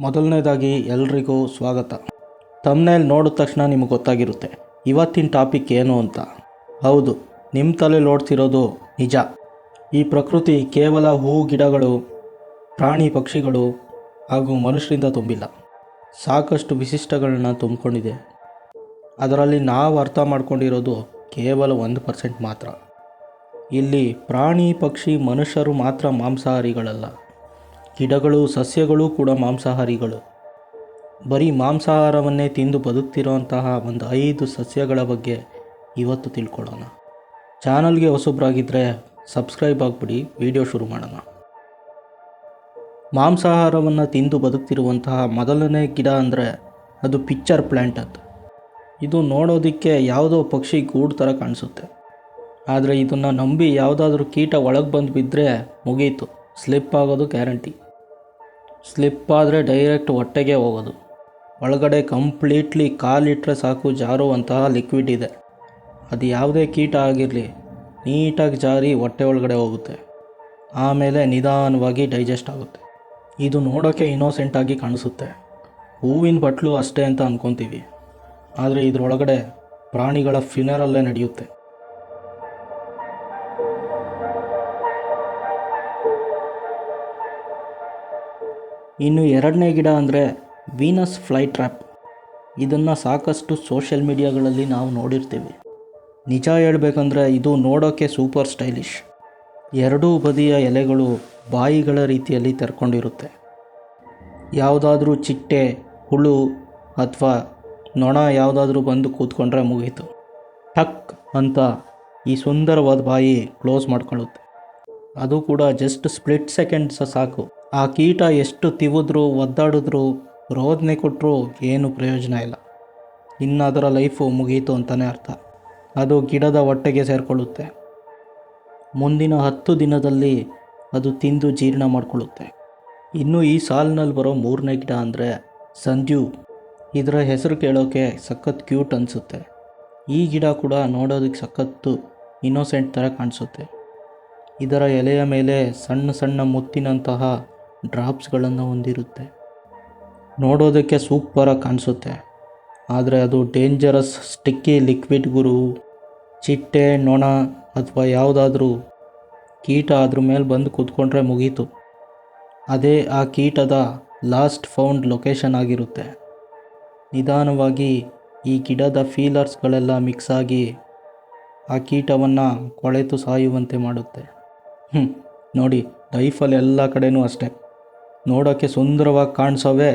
ಮೊದಲನೇದಾಗಿ ಎಲ್ರಿಗೂ ಸ್ವಾಗತ. ತಮ್ಮನೇಲಿ ನೋಡಿದ ತಕ್ಷಣ ನಿಮಗೆ ಗೊತ್ತಾಗಿರುತ್ತೆ. ಇವತ್ತಿನ ಟಾಪಿಕ್ ಏನು ಅಂತ. ಹೌದು ನಿಮ್ಮ ತಲೆ ಓಡ್ತಿರೋದು ನಿಜ. ಈ ಪ್ರಕೃತಿ ಕೇವಲ ಹೂ, ಗಿಡಗಳು, ಪ್ರಾಣಿ, ಪಕ್ಷಿಗಳು ಹಾಗೂ ಮನುಷ್ಯರಿಂದ ತುಂಬಿಲ್ಲ. ಸಾಕಷ್ಟು ವಿಶಿಷ್ಟಗಳನ್ನ ತುಂಬಿಕೊಂಡಿದೆ. ಅದರಲ್ಲಿ ನಾವು ಅರ್ಥ ಮಾಡ್ಕೊಂಡಿರೋದು ಕೇವಲ ಒಂದು ಪರ್ಸೆಂಟ್ ಮಾತ್ರ. ಇಲ್ಲಿ ಪ್ರಾಣಿ, ಪಕ್ಷಿ, ಮನುಷ್ಯರು ಮಾತ್ರ ಮಾಂಸಾಹಾರಿಗಳಲ್ಲ. ಗಿಡಗಳು, ಸಸ್ಯಗಳು ಕೂಡ ಮಾಂಸಾಹಾರಿಗಳು. ಬರೀ ಮಾಂಸಾಹಾರವನ್ನೇ ತಿಂದು ಬದುಕ್ತಿರೋಂತಹ ಒಂದು ಐದು ಸಸ್ಯಗಳ ಬಗ್ಗೆ ಇವತ್ತು ತಿಳ್ಕೊಳ್ಳೋಣ. ಚಾನಲ್ಗೆ ಹೊಸಬ್ರಾಗಿದ್ದರೆ ಸಬ್ಸ್ಕ್ರೈಬ್ ಆಗಿಬಿಡಿ, ವಿಡಿಯೋ ಶುರು ಮಾಡೋಣ. ಮಾಂಸಾಹಾರವನ್ನು ತಿಂದು ಬದುಕ್ತಿರುವಂತಹ ಮೊದಲನೇ ಗಿಡ ಅಂದರೆ ಅದು ಪಿಚ್ಚರ್ ಪ್ಲ್ಯಾಂಟ್ ಅಂತ ಇದು ನೋಡೋದಕ್ಕೆ ಯಾವುದೋ ಪಕ್ಷಿ ಗೂಡು ಥರ ಕಾಣಿಸುತ್ತೆ. ಆದರೆ ಇದನ್ನು ನಂಬಿ ಯಾವುದಾದ್ರೂ ಕೀಟ ಒಳಗೆ ಬಂದು ಬಿದ್ದರೆ ಮುಗೀತು. ಸ್ಲಿಪ್ ಆಗೋದು ಗ್ಯಾರಂಟಿ. ಸ್ಲಿಪ್ ಆದರೆ ಡೈರೆಕ್ಟ್ ಹೊಟ್ಟೆಗೆ ಹೋಗೋದು. ಒಳಗಡೆ ಕಂಪ್ಲೀಟ್ಲಿ ಕಾಲಿಟ್ಟರೆ ಸಾಕು, ಜಾರುವಂತಹ ಲಿಕ್ವಿಡ್ ಇದೆ. ಅದು ಯಾವುದೇ ಕೀಟ ಆಗಿರಲಿ, ನೀಟಾಗಿ ಜಾರಿ ಹೊಟ್ಟೆ ಒಳಗಡೆ ಹೋಗುತ್ತೆ. ಆಮೇಲೆ ನಿಧಾನವಾಗಿ ಡೈಜೆಸ್ಟ್ ಆಗುತ್ತೆ. ಇದು ನೋಡೋಕ್ಕೆ ಇನ್ನೋಸೆಂಟಾಗಿ ಕಾಣಿಸುತ್ತೆ. ಹೂವಿನ ಬಟ್ಲು ಅಷ್ಟೇ ಅಂತ ಅಂದ್ಕೊತೀವಿ ಆದರೆ ಇದರೊಳಗಡೆ ಪ್ರಾಣಿಗಳ ಫಿನರಲ್ಲೇ ನಡೆಯುತ್ತೆ. ಇನ್ನು ಎರಡನೇ ಗಿಡ ಅಂದರೆ ವೀನಸ್ ಫ್ಲೈ ಟ್ರ್ಯಾಪ್ ಇದನ್ನು ಸಾಕಷ್ಟು ಸೋಷಿಯಲ್ ಮೀಡಿಯಾಗಳಲ್ಲಿ ನಾವು ನೋಡಿರ್ತೀವಿ. ನಿಜ ಹೇಳಬೇಕಂದ್ರೆ ಇದು ನೋಡೋಕ್ಕೆ ಸೂಪರ್ ಸ್ಟೈಲಿಶ್ ಎರಡೂ ಬದಿಯ ಎಲೆಗಳು ಬಾಯಿಗಳ ರೀತಿಯಲ್ಲಿ ತೆರ್ಕೊಂಡಿರುತ್ತೆ. ಯಾವುದಾದ್ರೂ ಚಿಟ್ಟೆ, ಹುಳು ಅಥವಾ ನೊಣ ಯಾವುದಾದ್ರೂ ಬಂದು ಕೂತ್ಕೊಂಡ್ರೆ ಮುಗೀತು. ಟಕ್ ಅಂತ ಈ ಸುಂದರವಾದ ಬಾಯಿ ಕ್ಲೋಸ್ ಮಾಡ್ಕೊಳ್ಳುತ್ತೆ. ಅದು ಕೂಡ ಜಸ್ಟ್ ಸ್ಪ್ಲಿಟ್ ಸೆಕೆಂಡ್ಸ ಸಾಕು. ಆ ಕೀಟ ಎಷ್ಟು ತಿವಿದ್ರು, ಒದ್ದಾಡಿದ್ರು, ರೋದನೆ ಕೊಟ್ಟರು ಏನು ಪ್ರಯೋಜನ ಇಲ್ಲ. ಇನ್ನು ಅದರ ಲೈಫು ಮುಗೀತು ಅಂತಲೇ ಅರ್ಥ. ಅದು ಗಿಡದ ಹೊಟ್ಟೆಗೆ ಸೇರಿಕೊಳ್ಳುತ್ತೆ. ಮುಂದಿನ ಹತ್ತು ದಿನದಲ್ಲಿ ಅದು ತಿಂದು ಜೀರ್ಣ ಮಾಡಿಕೊಳ್ಳುತ್ತೆ. ಇನ್ನು ಈ ಸಾಲಿನಲ್ಲಿ ಬರೋ ಮೂರನೇ ಗಿಡ ಅಂದರೆ ಸಂಧ್ಯು ಇದರ ಹೆಸರು ಕೇಳೋಕ್ಕೆ ಸಖತ್ ಕ್ಯೂಟ್ ಅನಿಸುತ್ತೆ. ಈ ಗಿಡ ಕೂಡ ನೋಡೋದಕ್ಕೆ ಸಖತ್ತು ಇನ್ನೋಸೆಂಟ್ ಥರ ಕಾಣಿಸುತ್ತೆ. ಇದರ ಎಲೆಯ ಮೇಲೆ ಸಣ್ಣ ಸಣ್ಣ ಮುತ್ತಿನಂತಹ ಡ್ರಾಪ್ಸ್ಗಳನ್ನು ಹೊಂದಿರುತ್ತೆ. ನೋಡೋದಕ್ಕೆ ಸೂಪರಾಗಿ ಕಾಣಿಸುತ್ತೆ. ಆದರೆ ಅದು ಡೇಂಜರಸ್ ಸ್ಟಿಕ್ಕಿ ಲಿಕ್ವಿಡ್ ಗುರು, ಚಿಟ್ಟೆ, ನೊಣ ಅಥವಾ ಯಾವುದಾದ್ರೂ ಕೀಟ ಅದ್ರ ಮೇಲೆ ಬಂದು ಕೂತ್ಕೊಂಡ್ರೆ ಮುಗೀತು. ಅದೇ ಆ ಕೀಟದ ಲಾಸ್ಟ್ ಫೌಂಡ್ ಲೊಕೇಶನ್ ಆಗಿರುತ್ತೆ. ನಿಧಾನವಾಗಿ ಈ ಗಿಡದ ಫೀಲರ್ಸ್ಗಳೆಲ್ಲ ಮಿಕ್ಸ್ ಆಗಿ ಆ ಕೀಟವನ್ನು ಕೊಳೆತು ಸಾಯುವಂತೆ ಮಾಡುತ್ತೆ. ಹ್ಞೂ ನೋಡಿ ಲೈಫಲ್ಲಿ ಎಲ್ಲ ಕಡೆಯೂ ಅಷ್ಟೇ. ನೋಡೋಕ್ಕೆ ಸುಂದರವಾಗಿ ಕಾಣಿಸೋವೇ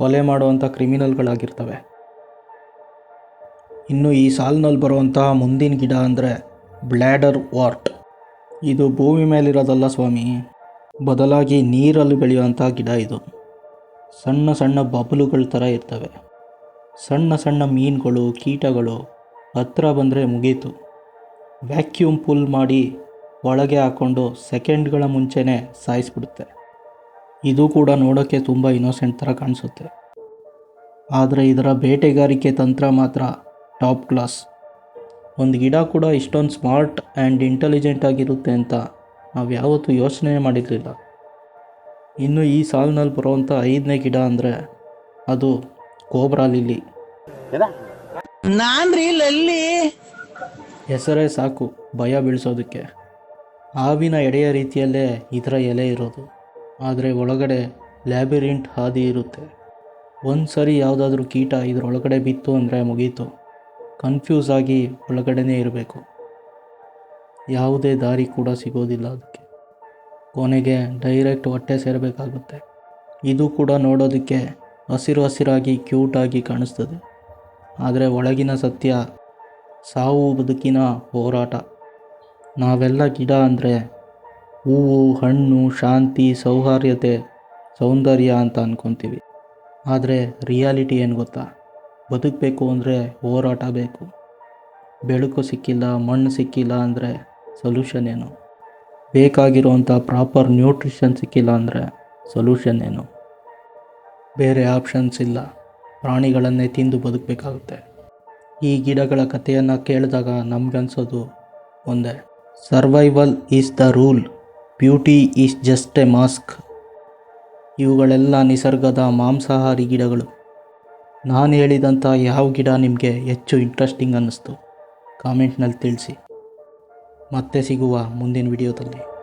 ಒಲೆ ಮಾಡುವಂಥ ಕ್ರಿಮಿನಲ್ಗಳಾಗಿರ್ತವೆ. ಇನ್ನು ಈ ಸಾಲಿನಲ್ಲಿ ಬರುವಂತಹ ಮುಂದಿನ ಗಿಡ ಅಂದರೆ ಬ್ಲ್ಯಾಡರ್ ವಾರ್ಟ್. ಇದು ಭೂಮಿ ಮೇಲಿರೋದಲ್ಲ ಸ್ವಾಮಿ, ಬದಲಾಗಿ ನೀರಲ್ಲಿ ಬೆಳೆಯುವಂಥ ಗಿಡ ಇದು. ಸಣ್ಣ ಸಣ್ಣ ಬಬಲುಗಳ ಥರ ಇರ್ತವೆ. ಸಣ್ಣ ಸಣ್ಣ ಮೀನುಗಳು, ಕೀಟಗಳು ಹತ್ರ ಬಂದರೆ ಮುಗೀತು. ವ್ಯಾಕ್ಯೂಮ್ ಪುಲ್ ಮಾಡಿ ಒಳಗೆ ಹಾಕ್ಕೊಂಡು ಸೆಕೆಂಡ್ಗಳ ಮುಂಚೆನೇ ಸಾಯಿಸ್ಬಿಡುತ್ತೆ. ಇದು ಕೂಡ ನೋಡೋಕ್ಕೆ ತುಂಬ ಇನ್ನೋಸೆಂಟ್ ಥರ ಕಾಣಿಸುತ್ತೆ. ಆದರೆ ಇದರ ಬೇಟೆಗಾರಿಕೆ ತಂತ್ರ ಮಾತ್ರ ಟಾಪ್ ಕ್ಲಾಸ್ ಒಂದು ಗಿಡ ಕೂಡ ಇಷ್ಟೊಂದು ಸ್ಮಾರ್ಟ್ ಆ್ಯಂಡ್ ಇಂಟೆಲಿಜೆಂಟ್ ಆಗಿರುತ್ತೆ ಅಂತ ನಾವು ಯಾವತ್ತೂ ಯೋಚನೆ ಮಾಡಿರಲಿಲ್ಲ. ಇನ್ನು ಈ ಸಾಲಿನಲ್ಲಿ ಬರುವಂಥ ಐದನೇ ಗಿಡ ಅಂದರೆ ಅದು ಕೋಬ್ರಾ ಲಿಲ್ಲಿ. ಲಲ್ಲಿ ಹೆಸರೇ ಸಾಕು ಭಯ ಬೀಳಿಸೋದಕ್ಕೆ. ಹಾವಿನ ಎಡೆಯ ರೀತಿಯಲ್ಲೇ ಇದರ ಎಲೆ ಇರೋದು. ಆದರೆ ಒಳಗಡೆ ಲ್ಯಾಬಿರಿಂಟ್ ಹಾದಿ ಇರುತ್ತೆ. ಒಂದು ಸರಿ ಯಾವುದಾದ್ರೂ ಕೀಟ ಇದರೊಳಗಡೆ ಬಿತ್ತು ಅಂದರೆ ಮುಗೀತು. ಕನ್ಫ್ಯೂಸ್ ಆಗಿ ಒಳಗಡೆನೇ ಇರಬೇಕು. ಯಾವುದೇ ದಾರಿ ಕೂಡ ಸಿಗೋದಿಲ್ಲ ಅದಕ್ಕೆ. ಕೊನೆಗೆ ಡೈರೆಕ್ಟ್ ಹೊಟ್ಟೆ ಸೇರಬೇಕಾಗುತ್ತೆ. ಇದು ಕೂಡ ನೋಡೋದಕ್ಕೆ ಹಸಿರು ಹಸಿರಾಗಿ ಕ್ಯೂಟಾಗಿ ಕಾಣಿಸ್ತದೆ. ಆದರೆ ಒಳಗಿನ ಸತ್ಯ ಸಾವು ಬದುಕಿನ ಹೋರಾಟ. ನಾವೆಲ್ಲ ಗಿಡ ಅಂದರೆ ಹೂವು, ಹಣ್ಣು, ಶಾಂತಿ, ಸೌಹಾರ್ದತೆ, ಸೌಂದರ್ಯ ಅಂತ ಅಂದ್ಕೊತೀವಿ ಆದರೆ ರಿಯಾಲಿಟಿ ಏನು ಗೊತ್ತಾ? ಬದುಕಬೇಕು ಅಂದರೆ ಹೋರಾಟ ಬೇಕು. ಬೆಳಕು ಸಿಕ್ಕಿಲ್ಲ, ಮಣ್ಣು ಸಿಕ್ಕಿಲ್ಲ ಅಂದರೆ ಸೊಲ್ಯೂಷನ್ ಏನು? ಬೇಕಾಗಿರುವಂಥ ಪ್ರಾಪರ್ ನ್ಯೂಟ್ರಿಷನ್ ಸಿಕ್ಕಿಲ್ಲ ಅಂದರೆ ಸೊಲ್ಯೂಷನ್ ಏನು? ಬೇರೆ ಆಪ್ಷನ್ಸ್ ಇಲ್ಲ. ಪ್ರಾಣಿಗಳನ್ನೇ ತಿಂದು ಬದುಕಬೇಕಾಗುತ್ತೆ. ಈ ಗಿಡಗಳ ಕಥೆಯನ್ನು ಕೇಳಿದಾಗ ನಮಗನ್ಸೋದು ಒಂದೇ survival is the rule beauty is just a mask. ಇವುಗಳೆಲ್ಲ ನಿಸರ್ಗದ ಮಾಂಸಾಹಾರಿ ಗಿಡಗಳು. ನಾನು ಹೇಳಿದಂಥ ಯಾವ ಗಿಡ ನಿಮಗೆ ಹೆಚ್ಚು ಇಂಟ್ರೆಸ್ಟಿಂಗ್ ಅನ್ನಿಸ್ತು? ಕಾಮೆಂಟ್ನಲ್ಲಿ ತಿಳಿಸಿ. ಮತ್ತೆ ಸಿಗುವ ಮುಂದಿನ ವಿಡಿಯೋದಲ್ಲಿ